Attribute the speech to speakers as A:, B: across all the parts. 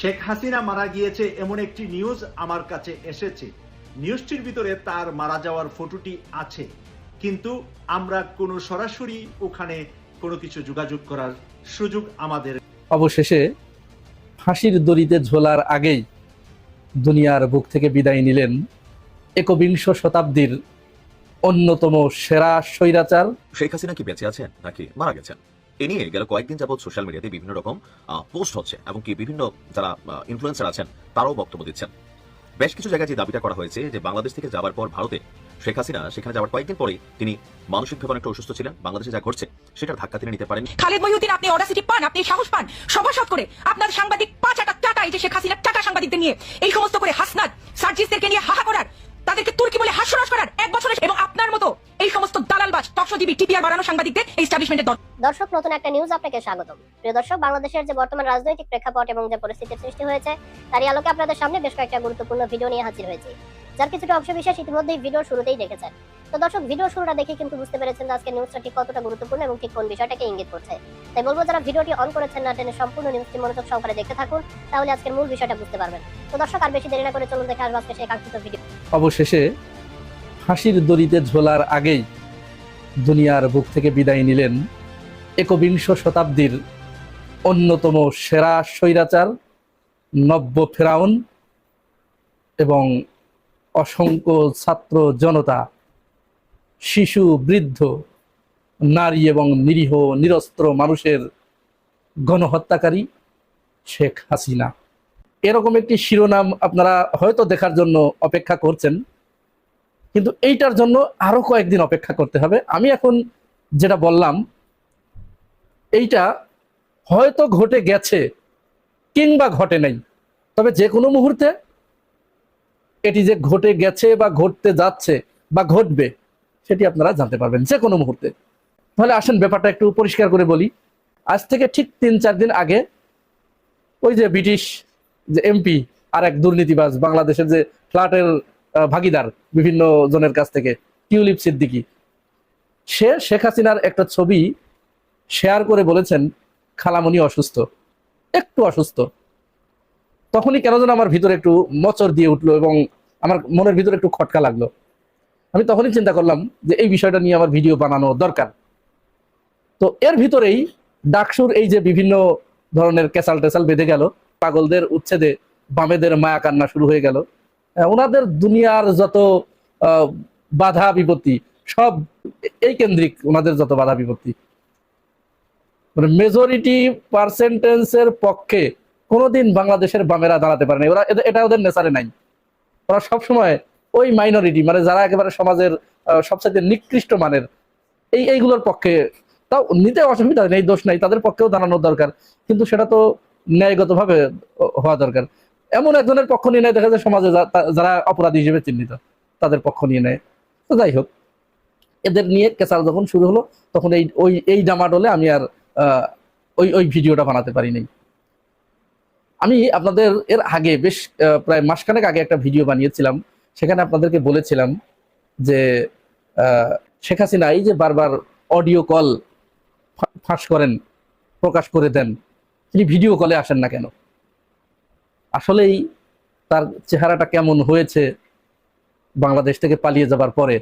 A: শেখ হাসিনা মারা গিয়েছে এমন একটি নিউজ আমার কাছে এসেছে। নিউজটির ভিতরে তার মারা যাওয়ার ফটোটি আছে। কিন্তু আমরা কোনো সরাসরি ওখানে কোনো কিছু যোগাযোগ করার সুযোগ আমাদের
B: অবশেষে ফাঁসির দড়িতে ঝোলার আগেই দুনিয়ার বুক থেকে বিদায় নিলেন একবিংশ শতাব্দীর অন্যতম সেরা স্বৈরাচার।
C: শেখ হাসিনা কি বেঁচে আছেন নাকি মারা গেছেন? এ নিয়ে গেল কয়েকদিন যাবৎ সোশ্যাল মিডিয়াতে বিভিন্ন রকম পোস্ট হচ্ছে এবং কি বিভিন্ন যারা ইনফ্লুয়েন্সার আছেন, তারাও বক্তব্য দিচ্ছেন। বেশ কিছু জায়গায় যে দাবিটা করা হয়েছে যে বাংলাদেশ থেকে যাবার পর ভারতে শেখ হাসিনা সেখানে যাওয়ার কয়েকদিন পরে তিনি মানসিকভাবে অনেকটা অসুস্থ ছিলেন, বাংলাদেশে যা ঘটছে সেটার ধাক্কা তিনি নিতে পারেন
D: খালেদ মহিউদ্দিন আপনি অডাসিটি পান, আপনি সাহস পান, সভাসদ করে আপনার সাংবাদিক পাঁচ আটা টাটা এই যে শেখ হাসিনা টাটা সাংবাদিকদের নিয়ে। এই সমস্ত করে হাসনাদ সার্জিসদেরকে নিয়ে হাহা করার তাদেরকে তুর্কি বলে হাস্যরস করার এক বছরের এবং আপনার মতো এই সমস্ত দালালবাজ টকশোজীবী টিপিআর বাড়ানো সাংবাদিকদের এস্টাবলিশমেন্টের দল
E: দর্শক, নতুন একটা নিউজ আপনাকে স্বাগতম। প্রিয় দর্শক, বাংলাদেশের যে বর্তমান রাজনৈতিক প্রেক্ষাপট এবং যে পরিস্থিতির সৃষ্টি হয়েছে, তারই আলোকে আপনাদের সামনে বেশ কয়েকটা গুরুত্বপূর্ণ ভিডিও নিয়ে হাজির হয়েছি। যার কিছুটা অংশ বিশেষ ইতিমধ্যেই ভিডিও শুরুতেই দেখেছেন। তো দর্শক ভিডিও শুরুটা দেখে কিন্তু বুঝতে পেরেছেন আজকে নিউজটা ঠিক কতটা গুরুত্বপূর্ণ এবং ঠিক কোন বিষয়টাকে ইঙ্গিত করছে। তাই বলব, যারা ভিডিওটি অন করেছেন না টেনে সম্পূর্ণ নিউজটি মনোযোগ সহকারে দেখতে থাকুন, তাহলে আজকের মূল বিষয়টা বুঝতে পারবেন। তো দর্শক, আর বেশি দেরি না করে চলুন দেখে আসব আজকে সেই কাঙ্ক্ষিত ভিডিও
B: অবশেষে ফাঁসির দড়িতে ঝোলার আগেই দুনিয়ার বুক থেকে বিদায় নিলেন একবিংশ শতাব্দীর অন্যতম সেরা স্বৈরাচার নব্য ফেরাউন এবং অসংখ্য ছাত্র জনতা, শিশু, বৃদ্ধ, নারী এবং নিরীহ, নিরস্ত্র মানুষের গণহত্যাকারী শেখ হাসিনা। এরকম একটি শিরোনাম আপনারা হয়তো দেখার জন্য অপেক্ষা করছেন, কিন্তু এইটার জন্য আরও কয়েকদিন অপেক্ষা করতে হবে। আমি এখন যেটা বললাম, এইটা হয়তো ঘটে গেছে কিংবা ঘটে নাই, তবে যে কোনো মুহূর্তে এটি যে ঘটে গেছে বা ঘটতে যাচ্ছে বা ঘটবে, সেটি আপনারা জানতে পারবেন যে কোনো মুহূর্তে। তাহলে আসেন ব্যাপারটা একটু পরিষ্কার করে বলি। আজ থেকে ঠিক তিন চার দিন আগে ওই যে ব্রিটিশ যে এমপি আর এক দুর্নীতিবাজ বাংলাদেশের যে ফ্ল্যাটের ভাগিদার বিভিন্ন জনের কাছ থেকে, টিউলিপ সিদ্দিকি, সে শেখ হাসিনার একটা ছবি শেয়ার করে বলেছেন, খালামনি অসুস্থ। একটু অসুস্থ। তখনই কেন যেন আমার ভিতরে একটু মচর দিয়ে উঠল এবং আমার মনের ভিতরে একটু খটকা লাগল। আমি তখনই চিন্তা করলাম যে এই বিষয়টা নিয়ে আমার ভিডিও বানানো দরকার। তো এর ভিতরেই ডাকসুর এই যে বিভিন্ন ধরনের কেসাল টেসাল বেঁধে গেল, পাগলদের উচ্ছেদে বামেদের মায়া কান্না শুরু হয়ে গেল। ওনাদের দুনিয়ার যত বাধা বিপত্তি, সব এই কেন্দ্রিক ওনাদের যত বাধা বিপত্তি। মানে মেজরিটি পার্সেন্টেন্সের পক্ষে কোনোদিন বাংলাদেশের বামেরা দাঁড়াতে পারে না ওরা এটা ওদের নেচারে নাই। ওরা সবসময় ওই মাইনরিটি মানে যারা একেবারে সমাজের সবচেয়ে নিকৃষ্ট মানের, এই, এইগুলোর পক্ষে তাও নিতে অসুবিধা নেই, দোষ নাই, তাদের পক্ষেও দাঁড়ানোর দরকার। কিন্তু সেটা তো ন্যায়গতভাবে হওয়া দরকার। এমন একজনের পক্ষ নিয়ে নেয়, দেখা যায় সমাজে যারা অপরাধী হিসেবে চিহ্নিত, তাদের পক্ষ নিয়ে নেয়। তো যাই হোক, এদের নিয়ে কেসাল যখন শুরু হলো, তখন এই, ওই, এই ডামাডোলে আমি আর ওই ওই ভিডিওটা বানাতে পারিনি। আমি আপনাদের এর আগে বেশ প্রায় মাসখানেক আগে একটা ভিডিও বানিয়েছিলাম। সেখানে আপনাদেরকে বলেছিলাম যে শেখ হাসিনা এই যে বারবার অডিও কল ফাঁস করেন, প্রকাশ করে দেন, তিনি ভিডিও কলে আসেন না কেন? আসলেই তার চেহারাটা কেমন হয়েছে, বাংলাদেশ থেকে পালিয়ে যাবার পরে,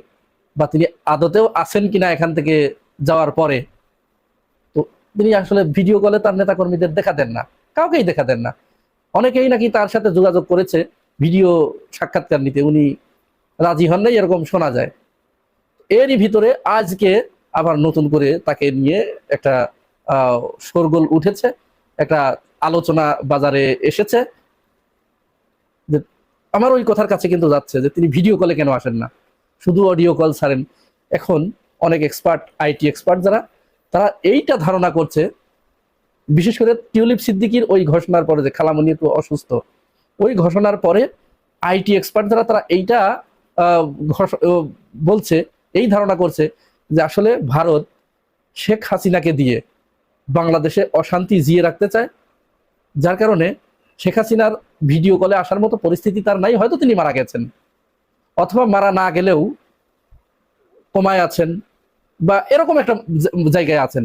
B: বা তিনি আদতেও আছেন কিনা এখান থেকে যাওয়ার পরে, তো তিনি আসলে ভিডিও কলে তার নেতাকর্মীদের দেখা দেন না, কাউকেই দেখা দেন না। অনেকেই নাকি তার সাথে যোগাযোগ করেছে ভিডিও সাক্ষাৎকার নিতে। উনি রাজি হন নাই এরকম শোনা যায়। এরই ভিতরে আজকে আবার নতুন করে তাকে নিয়ে একটা আহ, শোরগোল উঠেছে একটা আলোচনা বাজারে এসেছে। যে আমার ওই কথার কাছে কিন্তু যাচ্ছে যে তিনি ভিডিও কলে কেন আসেন না? শুধু অডিও কল ছাড়েন। এখন অনেক এক্সপার্ট আইটি এক্সপার্ট যারা তারা এইটা ধারণা করছে বিশেষ করে টিউলিপ সিদ্দিকির ওই ঘোষণার পরে যে খালামণি একটু অসুস্থ, ওই ঘোষণার পরে আইটি এক্সপার্ট যারা, তারা এইটা বলছে, এই ধারণা করছে যে আসলে ভারত শেখ হাসিনাকে দিয়ে বাংলাদেশে অশান্তি জিয়ে রাখতে চায়। যার কারণে শেখ হাসিনার ভিডিও কলে আসার মতো পরিস্থিতি তার নাই, হয়তো তিনি মারা গেছেন। অথবা মারা না গেলেও কমায় আছেন বা এরকম একটা জায়গায় আছেন।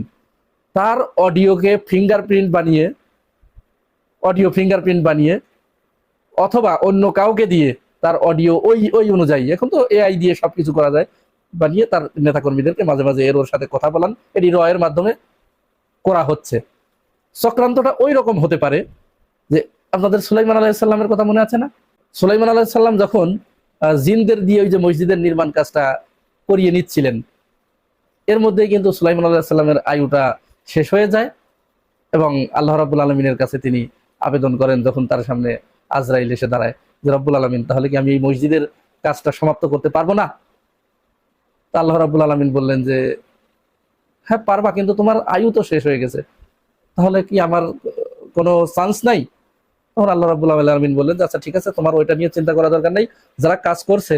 B: তার অডিওকে ফিঙ্গারপ্রিন্ট বানিয়ে অডিও ফিঙ্গারপ্রিন্ট বানিয়ে, অথবা অন্য কাউকে দিয়ে তার অডিও ওই ওই অনুযায়ী, এখন তো এআই দিয়ে সবকিছু করা যায়, বানিয়ে তার নেতাকর্মীদেরকে মাঝে মাঝে এর ওর সাথে কথা বলান, এটি রয়ের মাধ্যমে করা হচ্ছে। চক্রান্তটা ওই রকম হতে পারে যে আপনাদের সুলাইমান আলাইসাল্লামের কথা মনে আছে না? সুলাইমান আলাইসাল্লাম যখন জিনদের দিয়ে ওই যে মসজিদের নির্মাণ কাজটা করিয়ে নিচ্ছিলেন, এর মধ্যেই কিন্তু সুলাইমান আলাইসাল্লামের আয়ুটা শেষ হয়ে যায় এবং আল্লাহ রাবুল আলমিনের কাছে তিনি আবেদন করেন যখন তার সামনে আজরাইল এসে দাঁড়ায় যে, রব্বুল আলমিন, তাহলে কি আমি এই মসজিদের কাজটা সমাপ্ত করতে পারব না? আল্লাহ রাবুল আলমিন বললেন যে হ্যাঁ পারবা, কিন্তু তোমার আয়ু তো শেষ হয়ে গেছে। তাহলে কি আমার কোনো চান্স নাই? তখন আল্লাহ রাবুল আলমিন বললেন যে আচ্ছা ঠিক আছে, তোমার ওইটা নিয়ে চিন্তা করা দরকার নেই। যারা কাজ করছে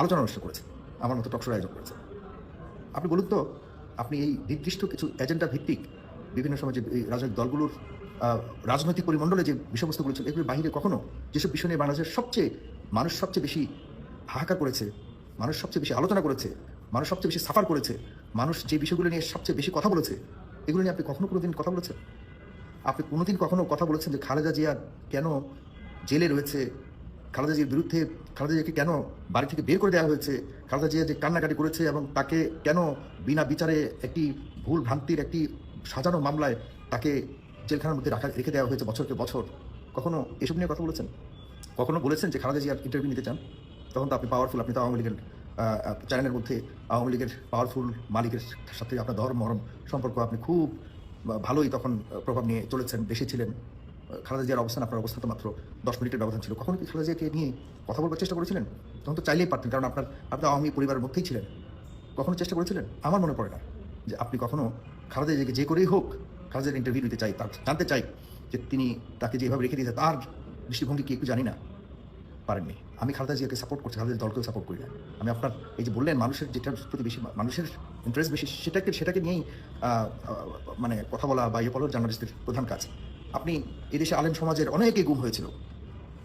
F: আলোচনা অনুষ্ঠান করেছেন আমার মতো আয়োজন করেছেন আপনি বলুন তো আপনি এই নির্দিষ্ট কিছু এজেন্ডা ভিত্তিক বিভিন্ন সময় যে রাজনৈতিক দলগুলোর রাজনৈতিক পরিমণ্ডলে যে বিষয়বস্তুগুলো ছিল, এগুলোর বাইরে কখনো যেসব বিষয় নিয়ে বাংলাদেশের সবচেয়ে, মানুষ সবচেয়ে বেশি হাহাকার করেছে, মানুষ সবচেয়ে বেশি আলোচনা করেছে, মানুষ সবচেয়ে বেশি সাফার করেছে, মানুষ যে বিষয়গুলো নিয়ে সবচেয়ে বেশি কথা বলেছে, এগুলো নিয়ে আপনি কখনো কোনো দিন কথা বলেছেন? আপনি কোনোদিন কখনো কথা বলেছেন যে খালেদা জিয়া কেন জেলে রয়েছে খালেদা জিয়ার বিরুদ্ধে, খালেদা জিয়াকে কেন বাড়ি থেকে বের করে দেওয়া হয়েছে? খালেদা জিয়া যে কান্নাকাটি করেছে এবং তাকে কেন বিনা বিচারে একটি ভুল ভ্রান্তির একটি সাজানো মামলায় তাকে জেলখানার মধ্যে রাখা, রেখে দেওয়া হয়েছে বছরকে বছর, কখনো এসব নিয়ে কথা বলেছেন? কখনো বলেছেন যে খালেদা জিয়ার ইন্টারভিউ নিতে চান? তখন তো আপনি পাওয়ারফুল আপনি তো আওয়ামী লীগের চ্যানেলের মধ্যে আওয়ামী লীগের পাওয়ারফুল মালিকের সাথে আপনার ধর্ম, মরম সম্পর্ক আপনি খুব ভালোই তখন প্রভাব নিয়ে চলেছেন দেশে ছিলেন। খালেদা জিয়ার অবস্থান, আপনার অবস্থা তো মাত্র দশ মিনিটের ব্যবধান ছিল। কখনো কি খালেদা জিয়াকে নিয়ে কথা বলবার চেষ্টা করেছিলেন? তখন তো চাইলেই পারতেন, কারণ আপনার, আপনি আওয়ামী পরিবারের মধ্যেই ছিলেন। কখনো চেষ্টা করেছিলেন? আমার মনে পড়ে না যে আপনি কখনো খালেদা জিয়াকে যে করেই হোক, খালেদা ইন্টারভিউ নিতে চাই, তার জানতে চাই যে তিনি তাকে যেভাবে রেখে দিয়েছে, তার দৃষ্টিভঙ্গি কি একটু জানি না। পারেননি। আমি খালেদা জিয়াকে সাপোর্ট করছি, খালেদা দলকেও সাপোর্ট করি না। আমি আপনার, এই যে বললেন, মানুষের যেটার প্রতি বেশি, মানুষের ইন্টারেস্ট বেশি, সেটাকে সেটাকে নিয়েই মানে কথা বলা বা ইয়ে বলার জার্নালিস্টের প্রধান কাজ। আপনি এদেশে আলেম সমাজের অনেকে গুম হয়েছিল।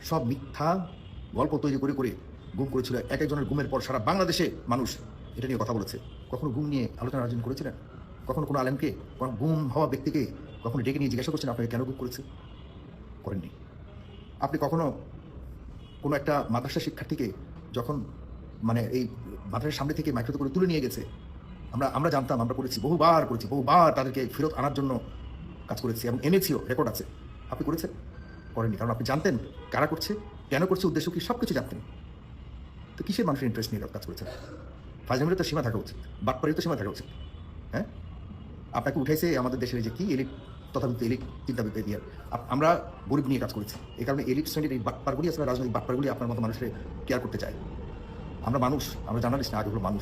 F: সব মিথ্যা গল্প তৈরি করে করে গুম করেছিল। এক একজনের গুমের পর সারা বাংলাদেশে মানুষ এটা নিয়ে কথা বলেছে। কখনো গুম নিয়ে আলোচনা আয়োজন করেছিলেন? কখনো কোনো আলেমকে, কোনো গুম হওয়া ব্যক্তিকে কখনো ডেকে নিয়ে জিজ্ঞাসা করছেন, আপনাকে কেন গুম করেছে? করেননি। আপনি কখনো কোনো একটা মাদ্রাসা শিক্ষার্থীকে যখন মানে এই মাদ্রাসার সামনে থেকে মাইক্রোতে করে তুলে নিয়ে গেছে, আমরা আমরা জানতাম, আমরা করেছি, বহুবার করেছি, বহুবার তাদেরকে ফেরত আনার জন্য কাজ করেছি এবং এনেছিও রেকর্ড আছে। আপনি করেছেন? করেননি, কারণ আপনি জানতেন কারা করছে, কেন করছে, উদ্দেশ্য কি সব কিছু জানতেন। তো কিসের মানুষের ইন্টারেস্ট নিয়ে কাজ করেছেন? ফাইজামিনের তো সীমা থাকা উচিত, বাটপাড়ির তো সীমা থাকা উচিত হ্যাঁ? আপনাকে উঠাইছে আমাদের দেশের যে কি এলিট তথাপিত এলিট চিন্তাবিদ দিয়ে। আমরা গরিব নিয়ে কাজ করেছি, এই কারণে এলিট শ্রেণির এই বাটপারগুলি আসলে রাজনৈতিক বাটপারগুলি আপনার মতো মানুষের কেয়ার করতে চায়। আমরা মানুষ, আমরা জার্নালিস্ট না, আগে হলো মানুষ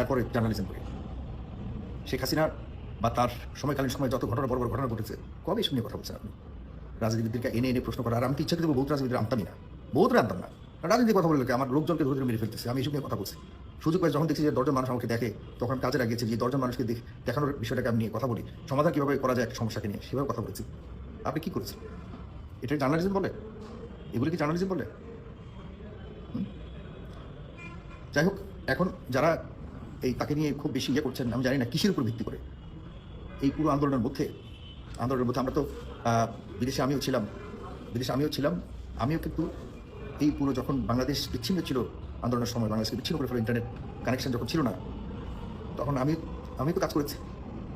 F: এরপরে জার্নালিজম করি। শেখ হাসিনার বা তার সময়কালীন সময় যত ঘটনা বড় বড় ঘটনা ঘটেছে, কবে এসব নিয়ে কথা বলছেন আপনি? রাজনীতিবিদকে এনে এনে প্রশ্ন করা আর আমি তো ইচ্ছা করে বহুত রাজনীতির আনতামই না। বহুত আনতাম না। রাজনীতি কথা বলে আমার লোকজনকে ধরে ধরে মেরে ফেলতেছে, আমি এসব নিয়ে কথা বলছি। সুযোগ পাই যখন দেখছি যে দশজন মানুষ আমাকে দেখে, তখন কাজে লাগিয়েছে যে দশজন মানুষকে দেখ- দেখানোর বিষয়টাকে আমি নিয়ে কথা বলি। সমাধান কীভাবে করা যায় একটা সমস্যাকে নিয়ে, সেভাবে কথা বলেছি। আপনি কী করেছেন? এটা জার্নালিজম বলে? এগুলি কি জার্নালিজম বলে? যাই হোক, এখন যারা এই তাকে নিয়ে খুব বেশি ইয়ে করছেন, আমি জানি না, কিসের উপর ভিত্তি করে? এই পুরো আন্দোলনের মধ্যে আন্দোলনের মধ্যে আমরা তো বিদেশে আমিও ছিলাম, বিদেশে আমিও ছিলাম, আমিও কিন্তু এই পুরো যখন বাংলাদেশ বিচ্ছিন্ন ছিল, আন্দোলনের সময় বাংলাদেশকে বিচ্ছিন্ন করে ফেলো ইন্টারনেট কানেকশন যখন ছিল না, তখন আমি আমি তো কাজ করেছি।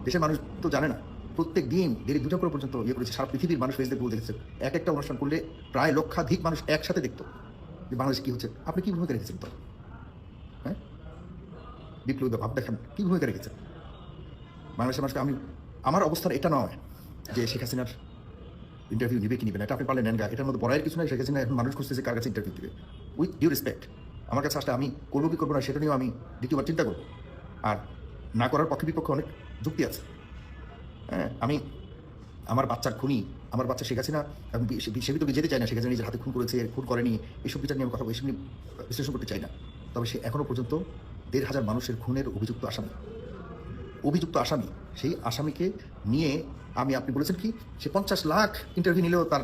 F: দেশের মানুষ তো জানে না, প্রত্যেক দিন দেরি দুটা করে পর্যন্ত ইয়ে করেছে, সারা পৃথিবীর মানুষ ফেসবুক দেখেছে। এক একটা অনুষ্ঠান করলে প্রায় লক্ষাধিক মানুষ একসাথে দেখতো যে বাংলাদেশ কী হচ্ছে। আপনি কী ভূমিকা রেখেছেন তো? হ্যাঁ? বিপ্লবী ভাব দেখেন, কী ভূমিকা রেখেছেন? বাংলাদেশের মানুষকে আমি আমার অবস্থান এটা নয় যে শেখ হাসিনার ইন্টারভিউ নিবে কি নিবে না। এটা আপনি পারলেন নেন গা। এটার মধ্যে বড়াইয়ের কিছু নাই। শেখ হাসিনা এখন মানুষ খুঁজতেছে কার কাছে ইন্টারভিউ দিবে। উইথ ডিউ রেসপেক্ট আমার কাছে আসলে আমি করব কি করব না সেটা নিয়েও আমি দ্বিতীয়বার চিন্তা করব। আর না করার পক্ষে বিপক্ষে অনেক যুক্তি আছে। হ্যাঁ আমি আমার বাচ্চার খুনি, আমার বাচ্চা শেখ হাসিনা সে ভিতরে যেতে চাই না। শেখ হাসিনা নিজের হাতে খুন করেছে, খুন করেনি এইসব বিচার নিয়ে আমি কথা নিয়ে বিশ্লেষণ করতে চাই না। তবে সে এখনও পর্যন্ত দেড় হাজার মানুষের খুনের অভিযুক্ত আসামি। অভিযুক্ত আসামি, সেই আসামিকে নিয়ে আমি, আপনি বলেছেন কি, সে পঞ্চাশ লাখ ইন্টারভিউ নিলেও তার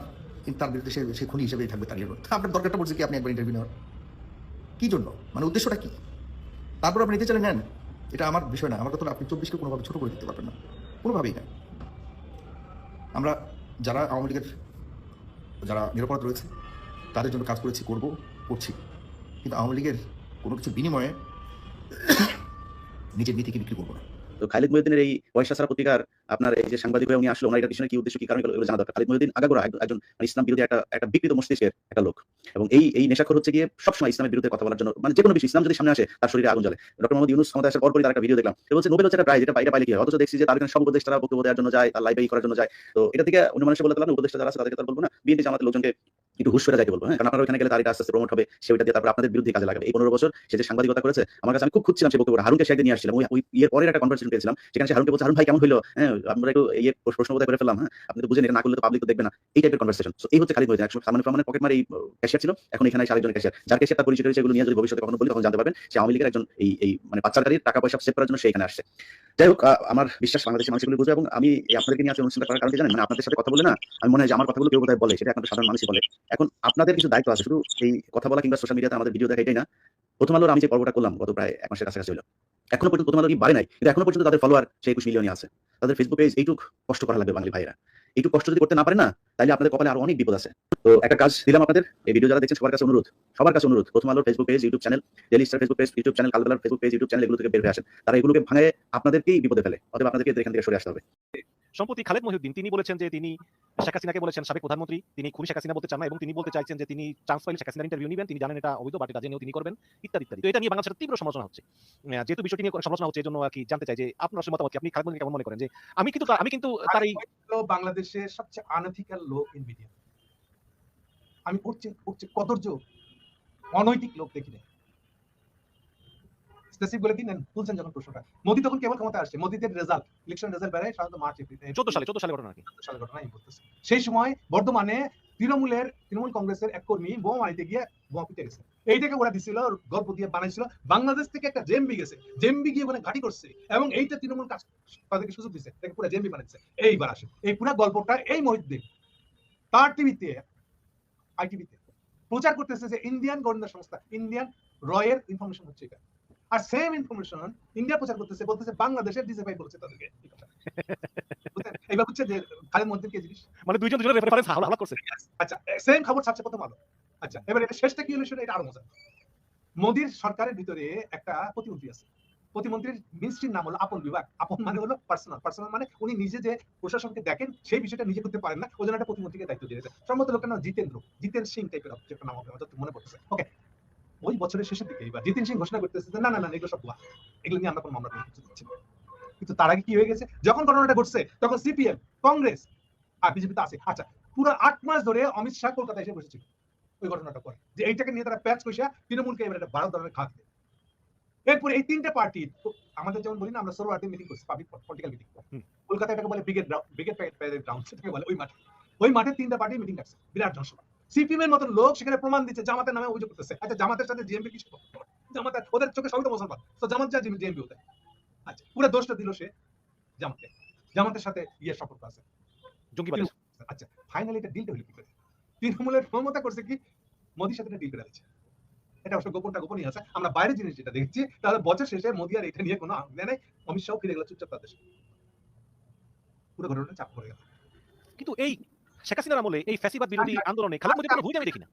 F: তার বিরুদ্ধে সে সে খুনি হিসেবেই থাকবে তার আপনার দরকারটা পড়ছে কি আপনি একবার ইন্টারভিউ নেওয়ার? কী জন্য? মানে উদ্দেশ্যটা কি? তারপর আপনি নিতে চাইলে নেন। এটা আমার বিষয় না। আমার কথা আপনি চব্বিশকে কোনোভাবে ছোটো করে দিতে পারবেন না। কোনোভাবেই না। আমরা যারা আওয়ামী লীগের, যারা নিরাপদ রয়েছে, তাদের জন্য কাজ করেছি, করব, করছি। কিন্তু আওয়ামী লীগের কোনো কিছু বিনিময়ে নিজের নীতিকে বিক্রি করব না।
G: তো খালিদ মহিউদ্দিনের এই ছাড়া পত্রিকার আপনার এই যে সাংবাদিক হয়ে উনি আসলো, ওনার এটা পিছনে কি উদ্দেশ্য, কি কারণ, এগুলো জানা দরকার। খালিদ মহিউদ্দিন আগাগোড়া একজন- মানে ইসলাম বিরোধী একটা একটা বিকৃত মস্তিষ্কের একটা লোক। এবং এই এই নেশাখর হচ্ছে গিয়ে সবসময় ইসলামের বিরুদ্ধে কথা বলার জন্য মানে যে কোনো বিষয়, ইসলাম যদি সামনে আসে, তার শরীরে আগুন জ্বলে। ডক্টর মোহাম্মদ ইউনুস ক্ষমতা আসার পরপরই তার একটা ভিডিও দেখলাম। সে বলছে, নোবেল হচ্ছে একটা প্রাইজ এটা বাইরে পাইলে কি হয়? অথচ দেখছি যে তার সব উপদেষ্টারা বক্তব্য দেওয়ার জন্য যায়, তার লাইভে করার জন্য যায়। তো এটা থেকে উনি মানুষের বলে দিলাম উপদেষ্টা যারা আছে তাদেরকে তার বলব না। বিএনপি জামাতের লোকজনকে একটু হুশ করে যাইতে বলব হ্যাঁ? কারণ আপনারা ওখানে গেলে তার আস্তে আস্তে প্রমোট হবে সেটা দিয়ে তারপর আপনাদের বিরুদ্ধে কাজে লাগাবে। এই পনেরো বছর সে যে সাংবাদিকতা করেছে, আমার কাছে আমি খুব খুঁজছিলাম সে বক্তব্য হারুনকে সেদিন নিয়ে আসছিলাম, ওই ইয়ের পরের একটা কনভারসেশন পেয়েছিলাম, সেখানে সে হারুনকে বলছে, হারুন ভাই, কেমন হলো হ্যাঁ আমরা একটু ইয়ে প্রশ্ন করে ফেললাম হ্যাঁ? আপনি তো বুঝেন এটা না করলে তো পাবলিক তো দেখবে না। এই টাইপের কনভারসেশন সো এই হচ্ছে খালি মহিউদ্দিন। একসময় সালমান রহমানের পকেট মারি ক্যাশিয়ার ছিল, এখন এখানে এসে আরেকজনের ক্যাশিয়ার যার ক্যাশিয়ার তার পরিচয় এগুলো নিয়ে যদি ভবিষ্যতে কখনো বলি, তখন জানতে পারবেন, সে আওয়ামী লীগের একজন এই এই মানে পাচারকারীর টাকা পয়সা সেভ করার জন্য সে এখানে আসছে। যাই হোক আমার বিশ্বাস বাংলাদেশের মানুষ এগুলো বুঝবে এবং আমি আপনাদেরকে নিয়ে আসলে অনুষ্ঠানটা করার কারণে জানেন? মানে আপনাদের সাথে কথা বলে না, আমি মনে হয় যে আমার কথাগুলো কেউ কোথায় বলে, সেটা এখন সাধারণ মানুষই বলে। এখন আপনাদের কিছু দায়িত্ব আছে, শুধু এই কথা বলা কিংবা সোশ্যাল মিডিয়াতে আমাদের ভিডিও দেখা না। প্রথম আলোর আমি যে পর্বটা করলাম গত প্রায় এক মাসের কাছাকাছি হলো। এখনও পর্যন্ত প্রথম আলো কি বাড়ে নাই? কিন্তু এখনও পর্যন্ত তাদের ফলোয়ার সেই একুশ মিলিয়নই আছে। তাদের ফেসবুক পেজ এইটুক কষ্ট করা লাগবে বাঙালি ভাইরা এইটুক কষ্ট যদি করতে না পারে না, তাহলে আপনাদের কপালে আরও অনেক বিপদ আছে। তো একটা কাজ দিলাম আপনাদের, এই ভিডিও যারা দেখছেন, সবার কাছে অনুরোধ, সবার কাছে অনুরোধ, প্রথম আলোর Facebook page YouTube channel Daily Star Facebook page YouTube channel কালবেলার Facebook page YouTube channel এগুলো থেকে বের হয়ে আসেন। তারা এগুলোকে ভাঙে আপনাদেরকেই বিপদে ফেলে, অথবা আপনাদেরকে এখান থেকে সরে আসতে হবে।
H: সম্প্রতি খালেদ মহিউদ্দিন তিনি বলেছেন যে তিনি শেখ হাসিনাকে বলেছেন সাবেক প্রধানমন্ত্রী তিনি খুনি শেখ হাসিনা বলতে চান না এবং তিনি বলতে চাইছেন যে তিনি চান্স পাইলে শেখ হাসিনার ইন্টারভিউ নেবেন তিনি জানেন এটা অবৈধ বাট জেনেও তিনি করবেন ইত্যাদি ইত্যাদি। তো এটা নিয়ে বাংলাদেশের তীব্র সমালোচনা হচ্ছে। যেহেতু বিষয়টি নিয়ে সমালোচনা হচ্ছে এই জন্য আর কি জানতে চাই যে আপনার মতামত কি? আপনি খালেদ মহিউদ্দিন কেমন মনে করেন? যে আমি কিন্তু আমি কিন্তু তার এই
I: হলো বাংলাদেশের সবচেয়ে আনএথিক্যাল লোক ইন মিডিয়া আমি করছি করছি কদর্য অনৈতিক লোক দেখি না স্পেসিফিক বলে দিন তুলছেন যখন প্রশ্নটা। মোদি তখন কেবল ক্ষমতা আসছে। মোদিদের রেজাল্ট ইলেকশন রেজাল্ট বেড়ায় সাধারণত মার্চ এপ্রিল
H: চোদ্দ সালে চোদ্দ সালে ঘটনা নাকি?
I: সালের ঘটনা আমি বলতেছি। সেই সময় বর্ধমানে তৃণমূলের তৃণমূল কংগ্রেসের এক কর্মী বোমা মারিতে গিয়ে বোমা পিটে গেছে। এইটাকে ওরা দিছিল গল্প দিয়ে বানাইছিল। বাংলাদেশ থেকে একটা জেমবি গেছে। জেমবি গিয়ে ওখানে ঘাটি করছে এবং এইটা তৃণমূল কাজ তাদেরকে সুযোগ দিচ্ছে তাকে পুরো জেমবি বানাচ্ছে এইবার আসে এই পুরো গল্পটা এই মহিউদ্দিন তার টিভিতে আইটিভিতে প্রচার করতেছে যে ইন্ডিয়ান গোয়েন্দা সংস্থা ইন্ডিয়ান রয়ের ইনফরমেশন হচ্ছে এটা। আর সেম ইনফরমেশন ইন্ডিয়া প্রচার করতেছে বলতেছে বাংলাদেশের ডিজিএফআই বলছে তাদেরকে। এই কথা। বুঝলেন? এবার হচ্ছে যে কে জিনিস?
H: মানে দুইজন দুজনের রেফারেন্স হাওলা করছে।
I: আচ্ছা সেম খবর ছাড়ছে প্রথম আলো। আচ্ছা এবার এটা শেষটা কি হলো সেটা এটা আরও মজা মোদির সরকারের ভিতরে একটা প্রতিমন্ত্রী আছে। প্রতিমন্ত্রীর মিনিস্ট্রির নাম হলো আপন বিভাগ। আপন মানে হলো পার্সোনাল পার্সোনাল মানে উনি নিজে যে প্রশাসনকে দেখেন সেই বিষয়টা নিজে করতে পারেন না। ওই জন্য একটা প্রতিমন্ত্রীকে দায়িত্ব দিয়েছে। সম্ভবত লোকটা নাম জিতেন্দ্র। জিতেন সিং টাইপের একটা নাম হবে আমার মনে পড়তেছে। ওকে ওই বছরের শেষের দিকে এবার জিতেন সিং ঘোষণা করতেছে যে না না না এগুলো সব ভুয়া এগুলো নিয়ে আমরা কোনো মামলা করতে দিচ্ছি না। কিন্তু তার আগে কি হয়ে গেছে? যখন ঘটনাটা ঘটছে তখন সিপিএম কংগ্রেস আর বিজেপি তো আছে। আচ্ছা পুরো আট মাস ধরে অমিত শাহ কলকাতায় এসে বসেছিল ওই ঘটনাটা পরে। যে এইটাকে নিয়ে তারা প্যাচ কইসা তৃণমূলকে এবার একটা বারো ধরনের খাত এরপরে এই তিনটে পার্টি আমাদের যেমন বলি না আমরা সরোয়ার্ডে মিটিং করছি পাবলিক পলিটিক্যাল মিটিং
H: হুম।
I: কলকাতায় এটাকে বলে ব্রিগেড ব্রিগেড গ্রাউন্ড সেটাকে বলে ওই মাঠে। ওই মাঠে তিনটা পার্টি মিটিং ডাকছে বিরাট জনসভা। সিপিএম এর মতন লোক সেখানে প্রমাণ দিচ্ছে জামাতের নামে অভিযোগ করতেছে। আচ্ছা জামাতের সাথে জিএমপি কিছু জামাতের ওদের চোখে সবই তো মুসলমান। তো জামাত যা জিএমপি ওদের আচ্ছা পুরো দোষটা দিল সে জামাতে জামাতের সাথে ইয়ে সম্পর্ক আছে। আচ্ছা ফাইনালি এটা ডিলটা হলো কি করে? তৃণমূলের ক্ষমতা করছে কি? মোদির সাথে ডিল করে দিচ্ছে। এটা অবশ্য গোপনটা গোপনই আছে। আমরা বাইরে জিনিস যেটা দেখছি তাহলে বছর শেষে মোদি আর এটা নিয়ে কোনো আগ্রহ নেই। অমিত শাহ ফিরে গেল চুপচাপ। পুরো ঘটনাটা চাপ পড়ে গেল।
H: কিন্তু এই শেখ হাসিনার আমলে এই ফ্যাসিবাদ বিরোধী আন্দোলনে খালেদ মহিউদ্দিন কোনো ভূমিকা আমি দেখি না।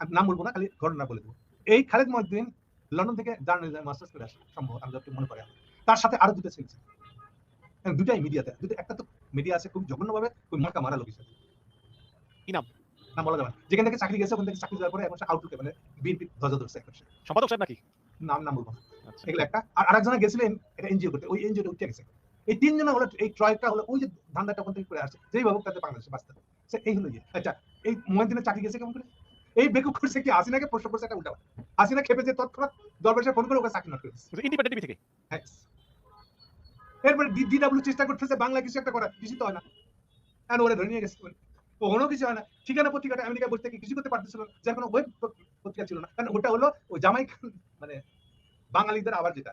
I: আমি নাম বলব না খালি ঘটনা বলে দেবো। এই খালেদ মহিউদ্দিন লন্ডন থেকে জার্নালিজম মাস্টার্স করে আসে সম্ভব আমি যতটুকু মনে আমার। তার সাথে আরও দুটো ছেলে দুটাই মিডিয়াতে দুটো একটা তো মিডিয়া আছে খুব জঘন্যভাবে খুব মার্কা মারা লোক হিসেবে
H: কি নাম?
I: নাম বলা যাবে। যেখান থেকে চাকরি গেছে ওখান থেকে চাকরি যাওয়ার পরে এখন আউটলুকে মানে বিএনপি ধ্বজা ধরছে এখন
H: সম্পাদক সাহেব নাকি?
I: নাম নাম বলব।
H: আচ্ছা।
I: এগুলো একটা। আর আরেকজনে গেছিলেন এটা এনজিও করতে ওই এনজিওটা উঠে গেছে। এই তিনজনে হলো এই ট্রয়টা হলো ওই যে ধান্দাটা ওখান থেকে করে আসছে। যেই ভাবুক তাতে বাংলাদেশে বাঁচতে হবে। সে এই হলো ইয়ে আচ্ছা এই মহিদিনের চাকরি গেছে কেমন করে? এই বেকুব করছে কি? হাসিনাকে প্রশ্ন করছে একটা উল্টা হাসিনা খেপে যে তৎক্ষণাৎ দরবারে ফোন করে ওকে চাকরি নট করে
H: ইন্ডিপেন্ডেন্ট টিভি থেকে?
I: হ্যাঁ। এরপরে ডিডাব্লিউ চেষ্টা করতেছে বাংলা কিছু একটা করা কিছু তো হয় না। এখন ওরা ধরে নিয়ে গেছে। কোনো কিছু হয় না। ঠিকানা পত্রিকাটা আমেরিকা বসে থেকে কিছু করতে পারতেছিল না। যার কোনো ওয়েব পত্রিকা ছিল না। কারণ ওটা হলো ওই জামাই মানে বাঙালিদের আবার যেটা।